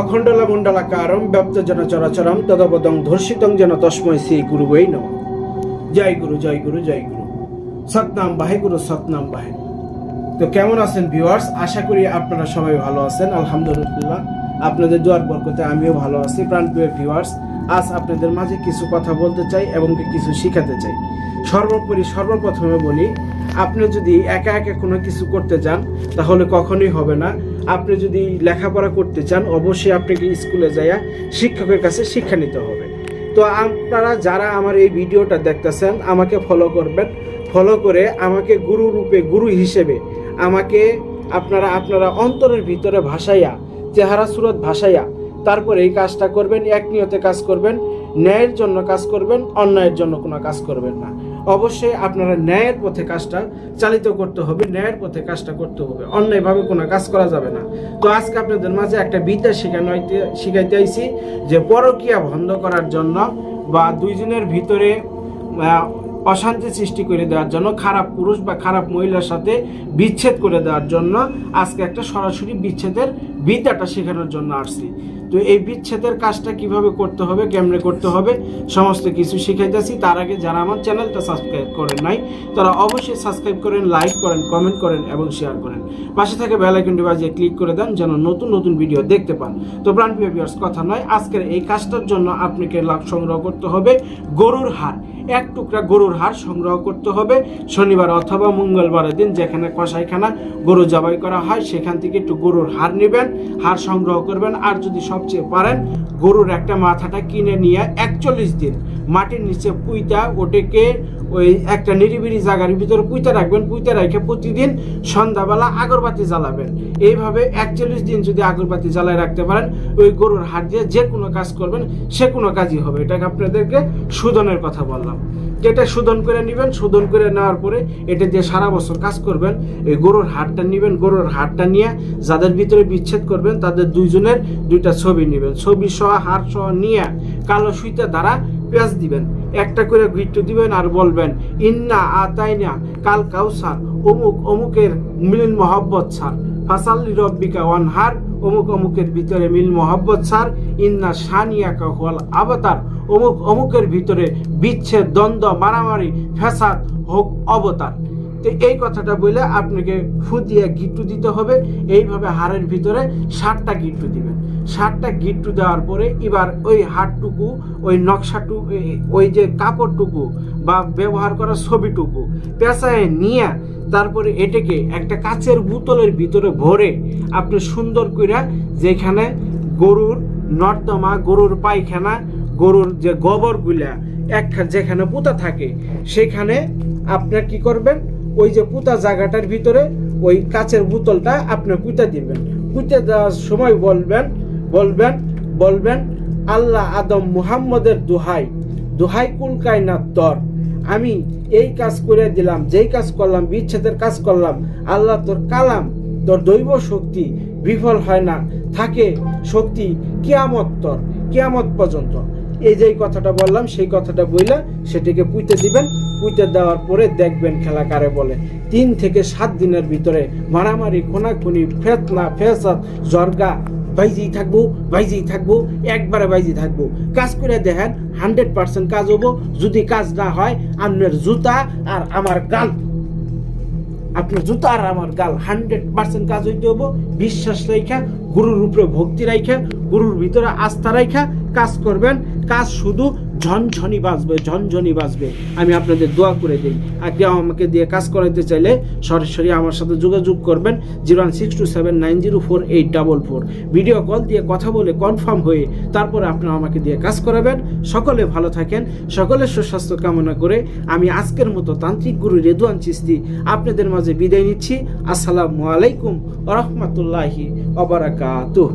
অখণ্ডলা মণ্ডলাকারম ব্যপ্ত জন চরাচরম তদবদং ধর্ষিতং যেন তস্ময় শ্রী গুরু বৈ নম। জয় গুরু জয় গুরু জয় গুরু। সতনাম বাহে গুরু সতনাম বাহে। তো কেমন আছেন ভিউয়ার্স আশা করি আপনারা সবাই ভালো আছেন, আলহামদুলিল্লাহ। আপনাদের দোয়ার বরকতে আমিও ভালো আছি, প্রাণপ্রিয় ভিউয়ার্স আজ আপনাদের মাঝে কিছু কথা বলতে চাই এবং কিছু শিখাতে চাই। সর্বোপরি, সর্বপ্রথমে বলি, আপনি যদি একা একা কোনো কিছু করতে চান তাহলে কখনোই হবে না। আপনি যদি লেখাপড়া করতে চান, অবশ্যই আপনাকে স্কুলে যাইয়া শিক্ষকের কাছে শিক্ষা নিতে হবে। তো আপনারা যারা আমার এই ভিডিওটা দেখতেছেন, আমাকে ফলো করবেন। ফলো করে আমাকে গুরু রূপে, গুরু হিসেবে আমাকে আপনারা আপনারা অন্তরের ভিতরে ভাসাইয়া চেহারা সুরত ভাসাইয়া। তারপরে এই কাজটা করবেন, এক নিয়তে কাজ করবেন, ন্যায়ের জন্য কাজ করবেন, অন্যায়ের জন্য কোনো কাজ করবেন না। অবশ্যই আপনারা ন্যায়ের পথে কাজটা চালিত করতে হবে, ন্যায়ের পথে কাজটা করতে হবে। অন্যায়ভাবে কোনো কাজ করা যাবে না। তো আজকে আপনাদের মাঝে একটা বিদ্যা শেখানো শিখাইতে আইছি যে পরকিয়া বন্ধ করার জন্য বা দুইজনের ভিতরে অশান্তি সৃষ্টি করে দেওয়ার জন্য, খারাপ পুরুষ বা খারাপ মহিলার সাথে বিচ্ছেদ করে দেওয়ার জন্য আজকে একটা সরাসরি বিচ্ছেদের বিদ্যাটা শেখানোর জন্য আসছি। তো এই বিচ্ছেদের কাজটা কীভাবে করতে হবে, কেমনে করতে হবে, সমস্ত কিছু শিখাইতেছি। তার আগে যারা আমার চ্যানেলটা সাবস্ক্রাইব করেন নাই, তারা অবশ্যই সাবস্ক্রাইব করেন, লাইক করেন, কমেন্ট করেন এবং শেয়ার করেন। পাশে থেকে বেল আইকনটি বাজিয়ে ক্লিক করে দেন যেন নতুন নতুন ভিডিও দেখতে পান। তো ব্রান্ড ভিউয়ার্স কথা নয়, আজকের এই কাজটার জন্য আপনাকে লাভ সংগ্রহ করতে হবে গরুর হাড়। এক টুকরা গরুর হাড় সংগ্রহ করতে হবে। শনিবার অথবা মঙ্গলবারের দিন যেখানে কষাইখানা গরু জবাই করা হয়, সেখান থেকে একটু গরুর হাড় নেবেন, হাড় সংগ্রহ করবেন। আর যদি সবচেয়ে পারেন গরুর একটা মাথাটা কিনে নিয়ে একচল্লিশ দিন। মাটির নিচে পুইতা ওটাকে ওই একটা নিরিবিলি জায়গার ভিতরে পুঁতে রাখবেন পুইতে রেখে প্রতিদিন সন্ধ্যাবেলা আগরবাতি জ্বালাবেন। এইভাবে একচল্লিশ দিন যদি আগরবাতি জ্বালায় রাখতে পারেন, ওই গরুর হাট দিয়ে যে কোনো কাজ করবেন, সে কোনো কাজই হবে। এটাকে আপনাদেরকে সুদনের কথা বললাম। যেটা শোধন করে নেবেন শোধন করে নেওয়ার পরে এটা দিয়ে সারা বছর কাজ করবেন, এই গরুর হাটটা নেবেন, গরুর হাটটা নিয়ে যাদের ভিতরে বিচ্ছেদ করবেন, তাদের দুইজনের দুইটা ছবি নেবেন। ছবি সহ হাট সহ নিয়ে কালো সুইতে দ্বারা পেঁয়াজ দিবেন, একটা করে গিট্টু দিবেন আর বলবেন, ইন্না আতাইনা কাল কাউসার, অমুক অমুকের মিল মহব্বত ছাড়। ফাসাল্লি রব্বিকা ওয়ানহার, অমুক অমুকের ভিতরে মিল মহব্বত ছাড়। ইন্না সানিয়াকা হল আবতার, অমুক অমুকের ভিতরে বিচ্ছেদ, দ্বন্দ্ব, মারামারি, ফ্যাসাদ হোক অবতার। তো এই কথাটা বলে আপনাকে ফু দিয়ে গিট্টু দিতে হবে। এইভাবে হাড়ের ভিতরে ষাটটা গিট্টু দিবেন। ষাটটা গিট্টু দেওয়ার পরে এবার ওই হাড়টুকু, ওই নকশাটু এই- ওই যে কাপড়টুকু বা ব্যবহার করা ছবিটুকু পেঁচায় নিয়ে তারপরে এটাকে একটা কাচের বোতলের ভিতরে ভরে আপনি সুন্দর করে যেখানে গরুর নর্দমা, গরুর পায়খানা, গরুর যে গোবরগুলা, এক যেখানে পুঁতা থাকে, সেখানে আপনার কি করবেন? ওই যে পুঁতা জায়গাটার ভিতরে ওই কাচের বোতলটা আপনি পুঁতে দিবেন। পুঁতে দেওয়ার সময় বলবেন বলবেন বলবেন, আল্লাহ আদম মুহাম্মদের দোহাই দোহাই কুল কায়নাত তর আমি এই কাজ করে দিলাম, যেই কাজ করলাম, বিচ্ছেদের কাজ করলাম, আল্লাহ তোর কালাম, তোর দৈব শক্তি বিফল হয় না, থাকে শক্তি কিয়ামত তর, কিয়ামত পর্যন্ত। এই যে কথাটা বললাম, সেই কথাটা বইলা সেটিকে পুঁতে দিবেন। পুঁতে দেওয়ার পরে দেখবেন খেলা কারে বলে। তিন থেকে সাত দিনের ভিতরে মারামারি, খোনাখুনি, ফেতনা, ফেসাদ, জর্গা, বাইজেই থাকব বাইজেই থাকব, একবারে বাইজি থাকব। কাজ করে দেখেন, হান্ড্রেড পার্সেন্ট কাজ হব, যদি কাজ না হয় আপনার জুতা আর আমার গাল। আপনার জুতা আর আমার গাল, হান্ড্রেড পার্সেন্ট কাজ হইতে হব, বিশ্বাস রাইখা, গুরুর উপরে ভক্তি রাইখা, গুরুর ভিতরে আস্থা রাইখা, কাজ করবেন, কাজ শুধু ঝনঝনি বাজবে ঝনঝনি বাজবে। আমি আপনাদের দোয়া করে দিই। আর কেউ আমাকে দিয়ে কাজ করাইতে চাইলে সরাসরি আমার সাথে যোগাযোগ করবেন zero one six two seven nine zero four eight double four. Video call দিয়ে কথা বলে কনফার্ম হয়ে তারপরে আপনারা আমাকে দিয়ে কাজ করাবেন। সকলে ভালো থাকেন সকলের সুস্বাস্থ্য কামনা করে আমি আজকের মতো তান্ত্রিক গুরু রেদুয়ান চিস্তি আপনাদের মাঝে বিদায় নিচ্ছি। আসসালামু আলাইকুম রহমতুল্লাহি অবরাকাতুহ